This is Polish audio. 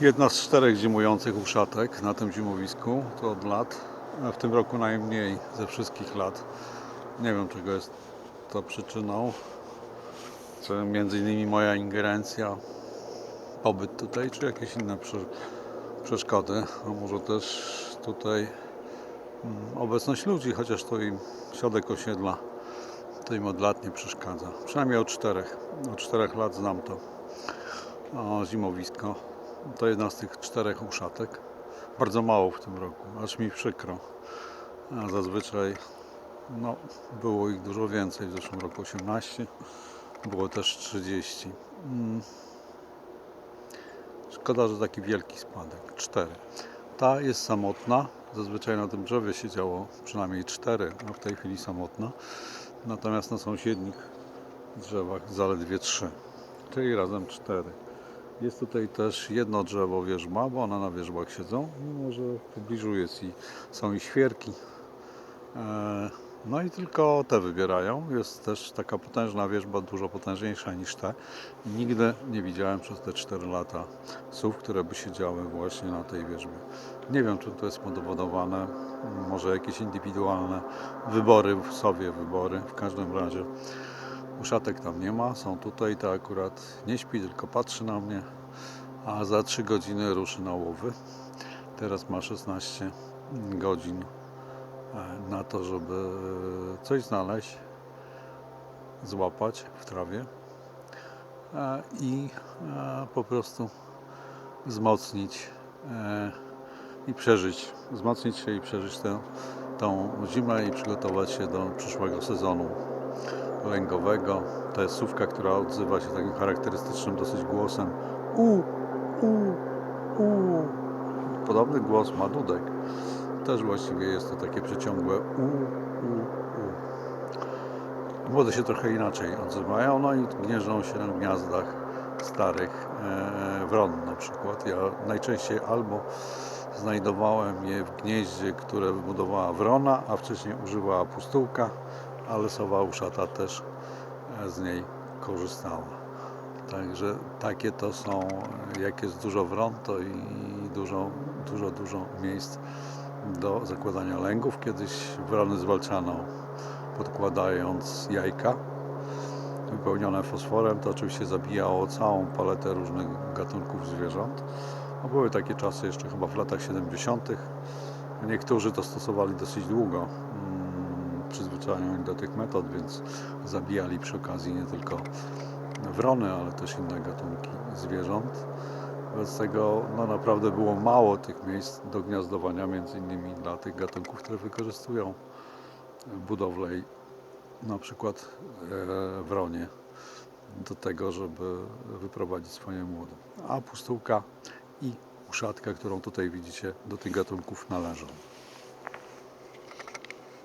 Jedna z czterech zimujących uszatek na tym zimowisku, to od lat. W tym roku najmniej ze wszystkich lat. Nie wiem czego jest to przyczyną. Czy między innymi moja ingerencja, pobyt tutaj, czy jakieś inne prze- przeszkody. A może też tutaj mm, obecność ludzi, chociaż to im środek osiedla to im od lat nie przeszkadza. Przynajmniej od czterech. Od czterech lat znam to zimowisko. To jedna z tych czterech uszatek. Bardzo mało w tym roku, aż mi przykro. A zazwyczaj no, było ich dużo więcej. W zeszłym roku 18, było też 30. Mm. Szkoda, że taki wielki spadek. Cztery. Ta jest samotna. Zazwyczaj na tym drzewie siedziało przynajmniej cztery, a w tej chwili samotna. Natomiast na sąsiednich drzewach zaledwie trzy, czyli razem cztery. Jest tutaj też jedno drzewo wierzba, bo one na wierzbach siedzą, mimo że w pobliżu jest i, są i świerki. E, No i tylko te wybierają. Jest też taka potężna wierzba, dużo potężniejsza niż te. Nigdy nie widziałem przez te 4 lata słów, które by siedziały właśnie na tej wierzbie. Nie wiem, czy to jest podowodowane, może jakieś indywidualne wybory, w sobie wybory. W każdym razie uszatek tam nie ma, są tutaj, to akurat nie śpi, tylko patrzy na mnie, a za 3 godziny ruszy na łowy. Teraz ma 16 godzin e, na to, żeby coś znaleźć, złapać w trawie e, i e, po prostu wzmocnić e, i przeżyć, wzmocnić się i przeżyć tę, tą zimę i przygotować się do przyszłego sezonu lęgowego. To jest słówka, która odzywa się takim charakterystycznym dosyć głosem u, u, u. Podobny głos ma dudek. Też właściwie jest to takie przeciągłe u, u, u. Młode się trochę inaczej odzywają, no i gnieżdżą się w gniazdach starych e, wron na przykład. Ja najczęściej albo znajdowałem je w gnieździe, które wybudowała wrona, a wcześniej używała pustułka, ale sowa uszata też e, z niej korzystała. Także takie to są, jak jest dużo wron, to i dużo, dużo, dużo miejsc do zakładania lęgów. Kiedyś wrony zwalczano podkładając jajka wypełnione fosforem. To oczywiście zabijało całą paletę różnych gatunków zwierząt. A były takie czasy jeszcze chyba w latach 70. Niektórzy to stosowali dosyć długo, przyzwyczajeni do tych metod, więc zabijali przy okazji nie tylko wrony, ale też inne gatunki zwierząt. Wobec tego no, naprawdę było mało tych miejsc do gniazdowania, między innymi dla tych gatunków, które wykorzystują budowlę i na przykład e, wronie do tego, żeby wyprowadzić swoje młode. A pustułka i uszatka, którą tutaj widzicie, do tych gatunków należą.